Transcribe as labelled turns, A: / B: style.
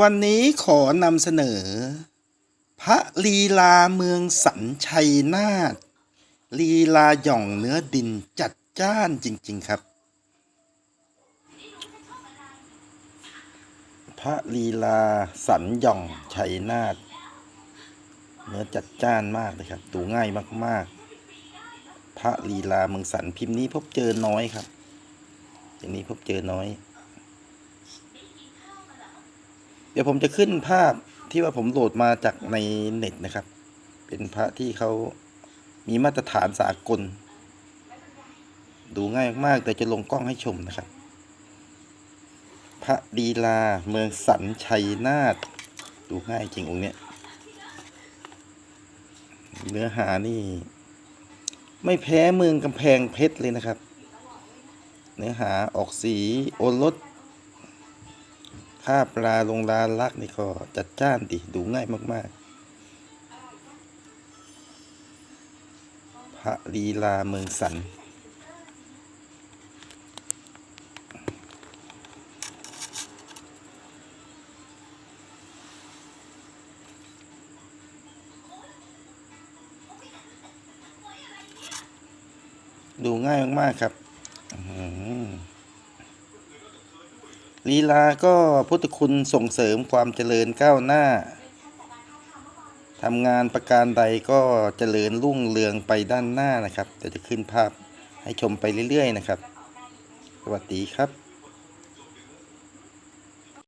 A: วันนี้ขอนำเสนอ พระลีลาเมืองสันชัยนาทลีลาหย่องเนื้อดินจัดจ้านจริง ๆครับ พระลีลาสันหย่องชัยนาทเนื้อจัดจ้านมากเลยครับ ดูง่ายมากๆ พระลีลาเมืองสันพิมพ์นี้พบเจอน้อยครับอย่างนี้พบเจอน้อย เดี๋ยวผมจะขึ้นภาพที่ว่าผมโหลดมาจากในเน็ตนะครับ เป็นพระที่เขามีมาตรฐานสากล ดูง่ายมากแต่จะลงกล้องให้ชมนะครับ พระดีลาเมืองสันชัยนาทดูง่ายจริงองค์เนี้ยเนื้อหานี่ ไม่แพ้เมืองกำแพงเพชรเลยนะครับ เนื้อหาออกสีโอรส ค่าปลาลงลาลักนี่ก็จัดจ้านดิดูง่ายมากๆ พระลีลาเมืองสัน ดูง่ายมากๆครับอื้อหือ ลีลาก็พุทธคุณส่งเสริมความเจริญก้าวหน้าทำงานประการใดก็เจริญรุ่งเรืองไปด้านหน้านะครับเดี๋ยวจะขึ้นภาพให้ชมไปเรื่อย ๆ นะครับ สวัสดีครับ